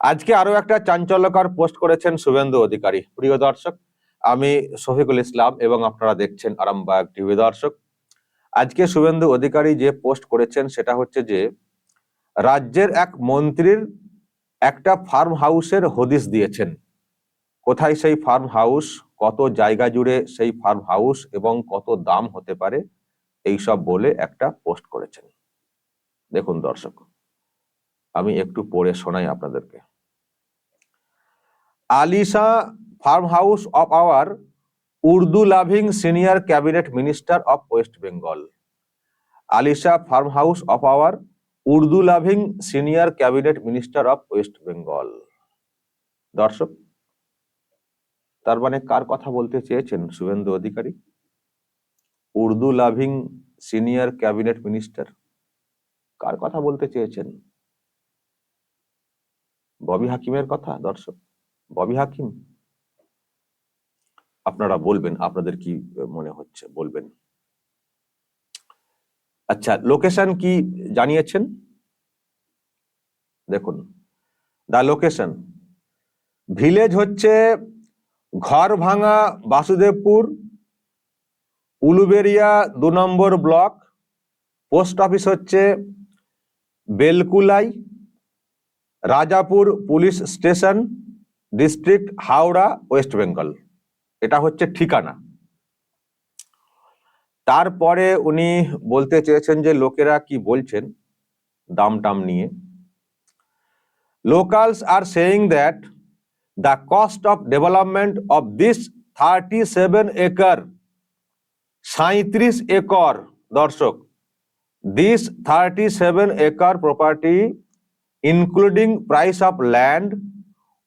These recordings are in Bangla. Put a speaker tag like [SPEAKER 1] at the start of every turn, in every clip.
[SPEAKER 1] আজকে আরও একটা চাঞ্চল্যকর পোস্ট করেছেন শুভেন্দু অধিকারী। প্রিয় দর্শক, আমি শফিকুল ইসলাম এবং আপনারা দেখছেন আরামবাগ টিভি দর্শক। আজকে শুভেন্দু অধিকারী যে পোস্ট করেছেন সেটা হচ্ছে যে, রাজ্যের এক মন্ত্রীর একটা ফার্ম হাউসের হদিস দিয়েছেন। কোথায় সেই ফার্ম হাউস, কত জায়গা জুড়ে সেই ফার্ম হাউস এবং কত দাম হতে পারে, এইসব বলে একটা পোস্ট করেছেন। দেখুন দর্শক, আমি একটু পড়ে শোনাই আপনাদেরকে। Alisha farm house of our, Urdu loving senior cabinet minister of West Bengal. Alisha farm house of our, Urdu loving senior cabinet minister of West Bengal. দর্শক, তার মানে কার কথা বলতে চেয়েছেন Suvendu Adhikari? Urdu loving senior cabinet minister, কার কথা বলতে চেয়েছেন? ববি হাকিমের কথা, দর্শক। ববি হাকিম? আপনারা বলবেন, আপনাদের কি মনে হচ্ছে? বলবেন। আচ্ছা লোকেশন কি জানিয়েছেন? দেখুন দা লোকেশন। ভিলেজ হচ্ছে ঘর ভাঙা বাসুদেবপুর, উলুবেরিয়া দু নম্বর ব্লক, পোস্ট অফিস হচ্ছে Belkulai, Rajapur police station district Howrah, West Bengal. এটা হচ্ছে ঠিকানা। তারপরে উনি বলতে চেয়েছেন যে লোকেরা কি বলছেন দাম টাম নিয়ে। Locals R saying that the cost of development of this thirty seven acre সাঁত্রিশ একর দর্শক this thirty seven acre property including price of land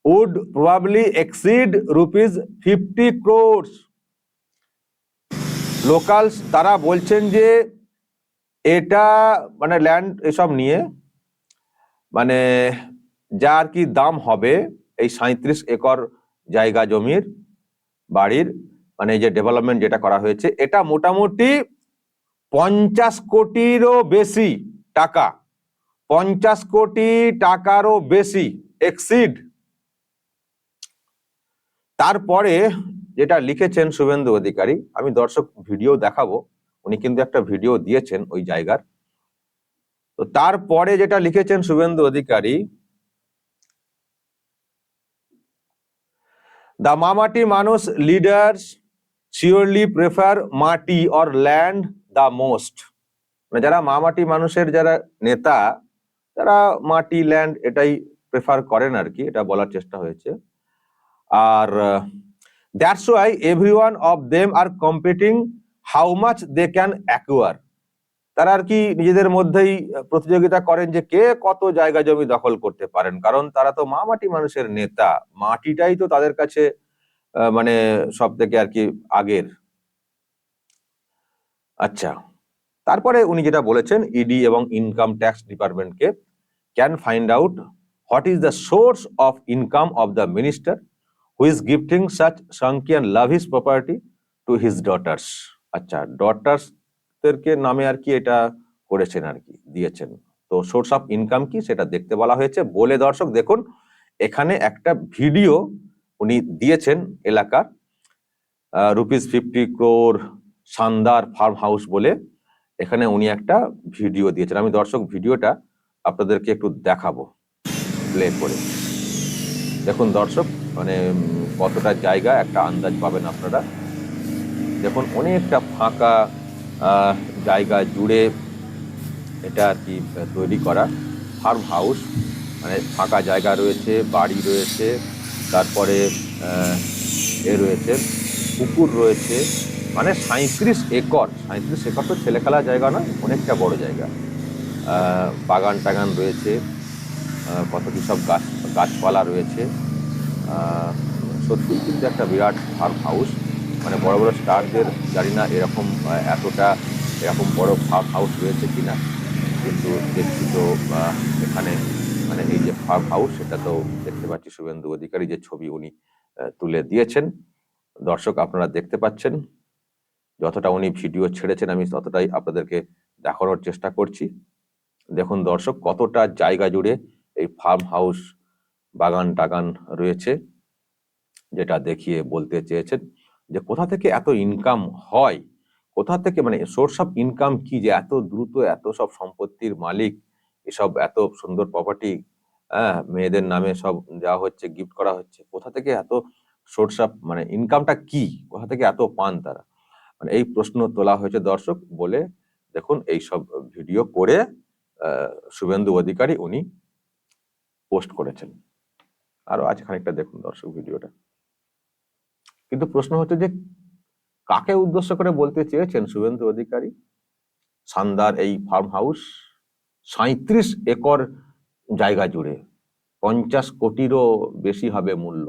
[SPEAKER 1] would probably exceed rupees 50 crores. Locals তারা বলছেন যে এটা মানে ল্যান্ড এসব নিয়ে মানে যার কি দাম হবে এই সাঁত্রিশ একর জায়গা জমির, বাড়ির মানে যে ডেভেলপমেন্ট যেটা করা হয়েছে, এটা মোটামুটি পঞ্চাশ কোটিরও বেশি টাকা, পঞ্চাশ কোটি টাকারও বেশি এক্সিড তারপরে যেটা লিখেছেন শুভেন্দু অধিকারী, আমি দর্শক ভিডিও দেখাবো, উনি কিন্তু একটা ভিডিও দিয়েছেন ওই জায়গার। তো তারপরে যেটা লিখেছেন শুভেন্দু অধিকারী, দ্য মামাটি মানুষ লিডার্স শিওরলি প্রেফার মাটি অর ল্যান্ড দ্য মোস্ট। মানে যারা মামাটি মানুষের যারা নেতা, তারা মাটি, ল্যান্ড এটাই প্রেফার করেন আর কি, এটা বলার চেষ্টা হয়েছে। আর that's why every one of them are competing how much they can acquire তারা আর কি নিজেদের মধ্যেই প্রতিযোগিতা করেন যে কে কত জায়গা জমি দখল করতে পারেন। কারণ তারা তো মা মাটি মানুষের নেতা। মাটিটাই তো তাদের কাছে মানে সব থেকে আর কি আগের। আচ্ছা তারপরে উনি যেটা বলেছেন ইডি এবং ইনকাম ট্যাক্স ডিপার্টমেন্টকে can find out what is the source of income of the minister who is gifting such সাংকি and love his property to his daughters আচ্ছা ডটার্সদেরকে নামে আর কি এটা করেছেন আর কি, দিয়েছেন। তো সোর্স অফ ইনকাম কি সেটা দেখতে বলা হয়েছে। বলে দর্শক, দেখুন, এখানে একটা ভিডিও উনি দিয়েছেন এলাকার রুপিস ফিফটি ক্রোর শানদার ফার্ম হাউস বলে। এখানে উনি একটা ভিডিও দিয়েছেন। আমি দর্শক ভিডিওটা আপনাদেরকে একটু দেখাবো। প্লে করে। দেখুন দর্শক মানে কতটা জায়গা, একটা আন্দাজ পাবেন আপনারা। দেখুন, অনেকটা ফাঁকা জায়গা জুড়ে এটা আর কি তৈরি করা। ফার্ম হাউস মানে ফাঁকা জায়গা রয়েছে, বাড়ি রয়েছে, তারপরে এ রয়েছে, পুকুর রয়েছে মানে সাঁত্রিশ একর। সাঁত্রিশ একর তো ছেলে খেলার জায়গা না অনেকটা বড় জায়গা। বাগান টাগান রয়েছে কত কী সব গাছ, গাছপালা রয়েছে। সত্যি, কিন্তু একটা বিরাট ফার্ম হাউস মানে বড় বড় স্টারদের জানি না এরকম এতটা এরকম বড় ফার্ম হাউস রয়েছে কি না কিন্তু দেখছি তো এখানে মানে এই যে ফার্ম হাউস সেটা তো দেখতে পাচ্ছি শুভেন্দু অধিকারী যে ছবি উনি তুলে দিয়েছেন। দর্শক, আপনারা দেখতে পাচ্ছেন, যতটা উনি ভিডিও ছেড়েছেন, আমি ততটাই আপনাদেরকে দেখানোর চেষ্টা করছি। দেখুন দর্শক, কতটা জায়গা জুড়ে এই ফার্ম হাউস বাগান টাগান রয়েছে, যেটা দেখিয়ে বলতে চেয়েছেন যে কোথা থেকে এত ইনকাম হয়? কোথা থেকে মানে সোর্স অফ ইনকাম কি যে এত দ্রুত এত সব সম্পত্তির মালিক, এসব এত সুন্দর প্রপার্টি হ্যাঁ মেয়েদের নামে সব দেওয়া হচ্ছে গিফট করা হচ্ছে, কোথা থেকে এত সোর্স অফ মানে ইনকামটা কি? কোথা থেকে এত পান তারা? মানে এই প্রশ্ন তোলা হয়েছে দর্শক বলে দেখুন এই সব ভিডিও করে শুভেন্দু অধিকারী উনি পোস্ট করেছেন। আরও আজ খানিকটা দেখুন দর্শক ভিডিওটা। কিন্তু প্রশ্ন হচ্ছে যে, কাকে উদ্দেশ্য করে বলতে চেয়েছেন শুভেন্দু অধিকারী? সান্দার এই ফার্ম হাউস সাঁত্রিশ একর জায়গা জুড়ে পঞ্চাশ কোটিরও বেশি হবে মূল্য।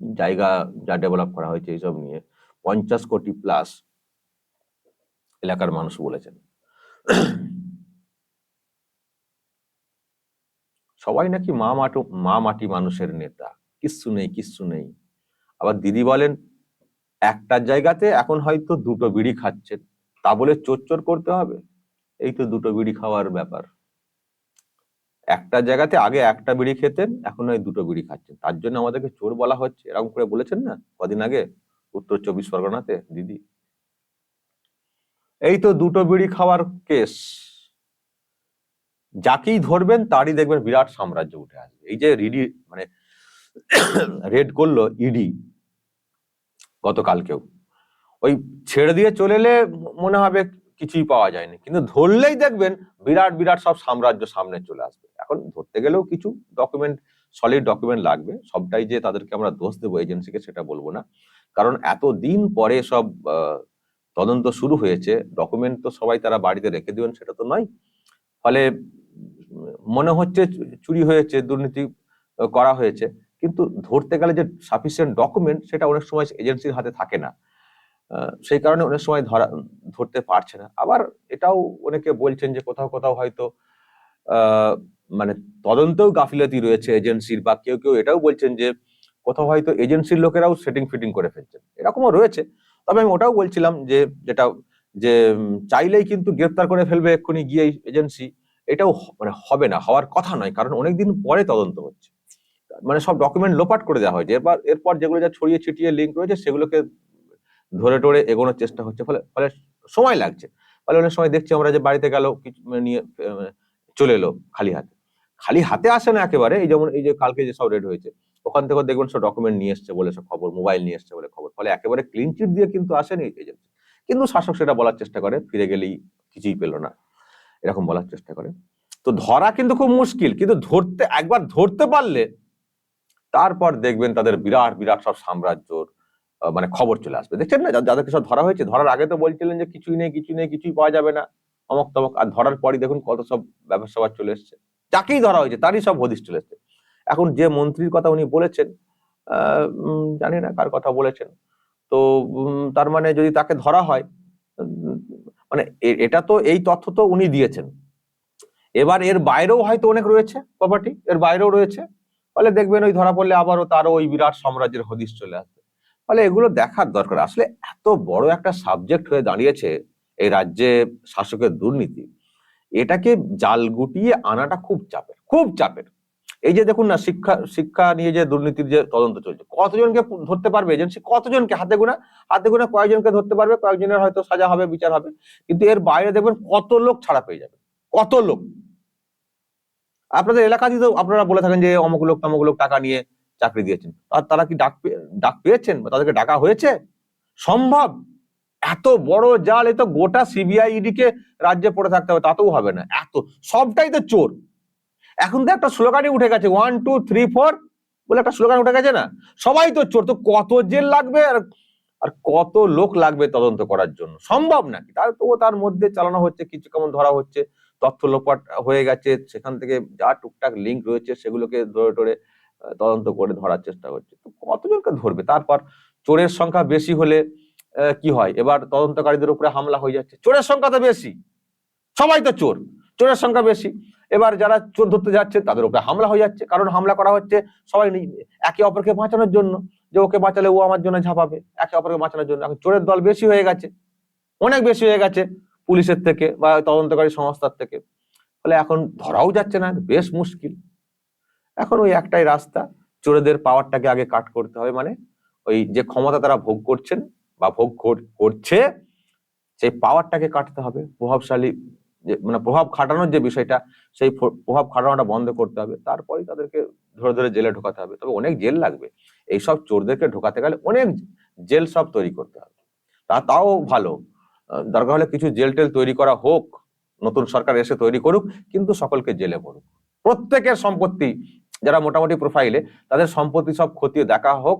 [SPEAKER 1] জায়গা যা ডেভেলপ করা হয়েছে এইসব নিয়ে পঞ্চাশ কোটি প্লাস এলাকার মানুষ বলেছেন। সবাই নাকি মা মাটু, মা মাটি মানুষের নেতা। কিচ্ছু নেই কিচ্ছু নেই। আবার দিদি বলেন, একটা জায়গাতে এখন হয়তো দুটো বিড়ি খাচ্ছেন, তা বলে চোর করতে হবে? এই তো দুটো বিড়ি খাওয়ার ব্যাপার। একটা জায়গাতে আগে একটা বিড়ি খেতেন, এখন ওই দুটো বিড়ি খাচ্ছেন। তার জন্য আমাদেরকে চোর বলা হচ্ছে। এরকম করে বলেছেন না? কদিন আগে? উত্তর চব্বিশ পরগনাতে, দিদি। এই তো দুটো বিড়ি খাওয়ার কেস। যাকেই ধরবেন, তারই দেখবেন বিরাট সাম্রাজ্য উঠে আসবে। এই যে রিডি মানে রেড করল ইডি গতকালকেও। ওই ছেড়ে দিয়ে চলে এলে মনে হবে কিছুই পাওয়া যায়নি। কিন্তু ধরলেই দেখবেন বিরাট বিরাট সব সাম্রাজ্য সামনে চলে আসবে। এখন ধরতে গেলেও কিছু ডকুমেন্ট সলিড ডকুমেন্ট লাগবে। সবটাই যে তাদেরকে আমরা দোষ দেবো এজেন্সিকে সেটা বলব না। কারণ এত দিন পরে সব তদন্ত শুরু হয়েছে। ডকুমেন্ট তো সবাই তারা বাড়িতে রেখে দেবেন, সেটা তো নয়। ফলে মনে হচ্ছে চুরি হয়েছে, দুর্নীতি করা হয়েছে। কিন্তু ধরতে গেলে যে সাফিসিয়েন্ট ডকুমেন্ট সেটা অনেক সময় এজেন্সির হাতে থাকে না। সেই কারণে অনেক সময় ধরা, ধরতে পারছে না। আবার এটাও অনেকে বলছেন যে কোথাও কোথাও হয়তো মানে তদন্তেও গাফিলতি রয়েছে এজেন্সির বা কেউ কেউ এটাও বলছেন যে কোথাও হয়তো এজেন্সির লোকেরাও সেটিং ফিটিং করে ফেলছেন। এরকমও রয়েছে। তবে আমি ওটাও বলছিলাম যে, যেটা, যে চাইলেই কিন্তু গ্রেপ্তার করে ফেলবে এক্ষুনি গিয়ে এজেন্সি এটাও মানে হবে না, হওয়ার কথা নয়, কারণ অনেকদিন পরে তদন্ত হচ্ছে। মানে সব ডকুমেন্ট লোপাট করে দেওয়া হয়েছে। এরপর এরপর যেগুলো যা ছড়িয়ে ছিটিয়ে লিঙ্ক রয়েছে, সেগুলোকে ধরে টরে এগোনোর চেষ্টা হচ্ছে। ফলে ফলে সময় লাগছে। ফলে অনেক সময় দেখছি আমরা যে বাড়িতে গেল, কিছু নিয়ে চলে এলো খালি হাতে। খালি হাতে আসে না একেবারে, এই যেমন, এই যে কালকে যে সব রেড হয়েছে, ওখান থেকে দেখবেন সব ডকুমেন্ট নিয়ে এসছে বলে সব খবর মোবাইল নিয়ে এসছে বলে খবর। ফলে একেবারে ক্লিন চিট দিয়ে কিন্তু আসেনি এজেন্সি কিন্তু শাসক সেটা বলার চেষ্টা করে, ফিরে গেলেই কিছুই পেল না। এরকম বলার চেষ্টা করে। তো ধরা কিন্তু খুব মুশকিল, কিন্তু ধরতে, একবার ধরতে পারলে তারপর দেখবেন তাদের বিরাট বিরাট সব সাম্রাজ্যর মানে খবর চলে আসবে। দেখছেন না? যাদেরকে সব ধরা হয়েছে, ধরার আগে তো বলছিলেন যে কিছুই নেই কিছুই নেই, কিছুই পাওয়া যাবে না, অমক তমক। আর ধরার পরই দেখুন কত সব ব্যবসা চলে এসছে। যাকেই ধরা হয়েছে, তারই সব হদিশ চলে এসছে। এখন যে মন্ত্রীর কথা উনি বলেছেন জানি না কার কথা বলেছেন। তো তার মানে যদি তাকে ধরা হয় মানে এটা তো এই তথ্য তো উনি দিয়েছেন। এবার এর বাইরেও হয়তো অনেক রয়েছে প্রপার্টি এর বাইরেও রয়েছে। ফলে দেখবেন ওই ধরা পড়লে আবারও তারও ওই বিরাট সাম্রাজ্যের হদিস চলে আসবে। ফলে এগুলো দেখার দরকার। আসলে এত বড় একটা সাবজেক্ট হয়ে দাঁড়িয়েছে এই রাজ্যে শাসকের দুর্নীতি, এটাকে জাল গুটিয়ে আনাটা খুব চাপের খুব চাপের। এই যে দেখুন না, শিক্ষা শিক্ষা নিয়ে যে দুর্নীতির যে তদন্ত চলছে, কতজনকে ধরতে পারবে এজেন্সি কতজনকে? হাতে গোনা হাতে গোনা কয়েকজনকে ধরতে পারবে, কয়েকজনের হয়তো সাজা হবে, বিচার হবে। কিন্তু এর বাইরে দেখবেন কত লোক ছাড়া পেয়ে যাবে। কত লোক? আপনাদের এলাকাতেই তো আপনারা বলে থাকেন যে অমুক লোক, তমুক লোক টাকা নিয়ে চাকরি দিয়েছেন। আর তারা কি ডাক ডাক পেয়েছেন বা তাদেরকে ডাকা হয়েছে? সম্ভব! এত বড় জাল, এ তো গোটা সিবিআই ইডি কে রাজ্যে পড়ে থাকতে হবে, তাতেও হবে না। এত, সবটাই তো চোর। এখন তো একটা স্লোগানই উঠে গেছে ওয়ান টু থ্রি ফোর বলে একটা স্লোগান উঠে গেছে না? সবাই তো চোর, তো কত জেল লাগবে আর আর কত লোক লাগবে তদন্ত করার জন্য? সম্ভব নাকি? তার তো তার মধ্যে চালানো হচ্ছে, কিছু কেমন ধরা হচ্ছে, তথ্য লোপাট হয়ে গেছে, সেখান থেকে যা টুকটাক লিঙ্ক রয়েছে, সেগুলোকে ধরে টরে তদন্ত করে ধরার চেষ্টা করছে তো কতজনকে ধরবে? তারপর চোরের সংখ্যা বেশি হলে কি হয়? এবার তদন্তকারীদের উপরে হামলা হয়ে যাচ্ছে। চোরের সংখ্যা তো বেশি। সবাই তো চোর। চোরের সংখ্যা বেশি। এবার যারা চোর ধরতে যাচ্ছে, তাদের উপরে হামলা হয়ে যাচ্ছে। কারণ হামলা করা হচ্ছে সবাই একে অপরকে বাঁচানোর জন্য। যে ওকে বাঁচালে ও আমার জন্য ঝাঁপাবে। একে অপরকে বাঁচানোর জন্য। এখন চোরের দল বেশি হয়ে গেছে। অনেক বেশি হয়ে গেছে পুলিশের থেকে বা তদন্তকারী সংস্থার থেকে। ফলে এখন ধরাও যাচ্ছে না, বেশ মুশকিল। এখন ওই একটাই রাস্তা, চোরেদের পাওয়ারটাকে আগে কাট করতে হবে। মানে ওই যে ক্ষমতা তারা ভোগ করছেন বা ভোগ কর- করছে, সেই পাওয়ারটাকে কাটতে হবে। প্রভাবশালী মানে প্রভাব খাটানোর যে বিষয়টা, সেই প্রভাব খাটানোটা বন্ধ করতে হবে। তারপরে তাদেরকে ধরে ধরে জেলে ঢোকাতে হবে। তবে অনেক জেল লাগবে। এইসব চোরদেরকে ঢোকাতে গেলে অনেক জেল সব তৈরি করতে হবে। তা, তাও ভালো। দরকার হলে কিছু জেল টেল তৈরি করা হোক। নতুন সরকার এসে তৈরি করুক, কিন্তু সকলকে জেলে ভরুক। প্রত্যেকের সম্পত্তি, যারা মোটামুটি প্রোফাইলে তাদের সম্পত্তি সব খতিয়ে দেখা হোক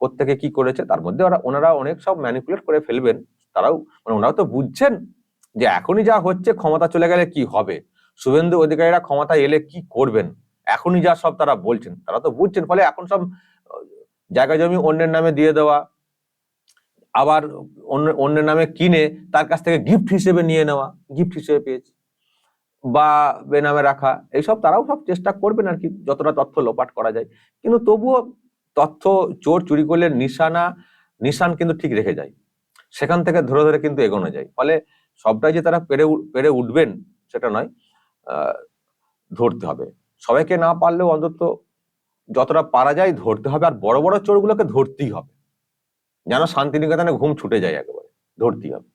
[SPEAKER 1] প্রত্যেকে কি করেছে, তার মধ্যে ওরা, ওনারা অনেক সব ম্যানিপুলেট করে ফেলবেন। তারাও মানে ওনারাও তো বুঝছেন যে এখনই যা হচ্ছে ক্ষমতা চলে গেলে কি হবে? শুভেন্দু অধিকারীরা ক্ষমতা এলে কি করবেন? এখনই যা সব তারা বলছেন। তারা তো বুঝছেন, ফলে এখন সব, জায়গা জমি অন্যের নামে দিয়ে দেওয়া, আবার অন্য, অন্যের নামে কিনে তার কাছ থেকে গিফট হিসেবে নিয়ে নেওয়া গিফট হিসেবে পেয়েছে, বা বেনামে রাখা, এইসব তারাও সব চেষ্টা করবেন আর কি, যতটা তথ্য লোপাট করা যায়। কিন্তু তবুও তথ্য চোর চুরি করলে নিশানা, নিশান কিন্তু ঠিক রেখে যায়। সেখান থেকে ধরে ধরে কিন্তু এগোনো যায়। ফলে সবটাই যে তারা পেরে পেরে উঠবেন সেটা নয় ধরতে হবে। সবাইকে না পারলেও অন্তত যতটা পারা যায় ধরতে হবে, আর বড় বড় চোরগুলোকে ধরতেই হবে। যেন শান্তিনিকেতনে ঘুম ছুটে যায় একেবারে, ধরতেই হবে।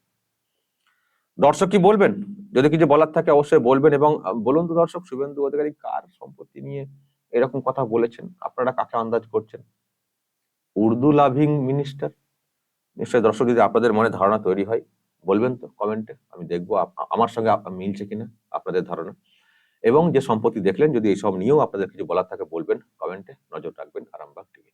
[SPEAKER 1] দর্শক কি বলবেন? যদি কিছু বলার থাকে অবশ্যই বলবেন, এবং বলুন তো দর্শক, শুভেন্দু অধিকারী কার সম্পত্তি নিয়ে এরকম কথা বলেছেন? আপনারা কাকে আন্দাজ করছেন? Urdu loving minister? নিশ্চয়ই দর্শক, যদি আপনাদের মনে ধারণা তৈরি হয় বলবেন তো কমেন্টে আমি দেখব আমার সঙ্গে মিলছে কিনা আপনাদের ধারণা। এবং যে সম্পত্তি দেখলেন, যদি এইসব নিয়েও আপনাদের কিছু বলার থাকে, বলবেন কমেন্টে নজর রাখবেন আরামবাগ টিভি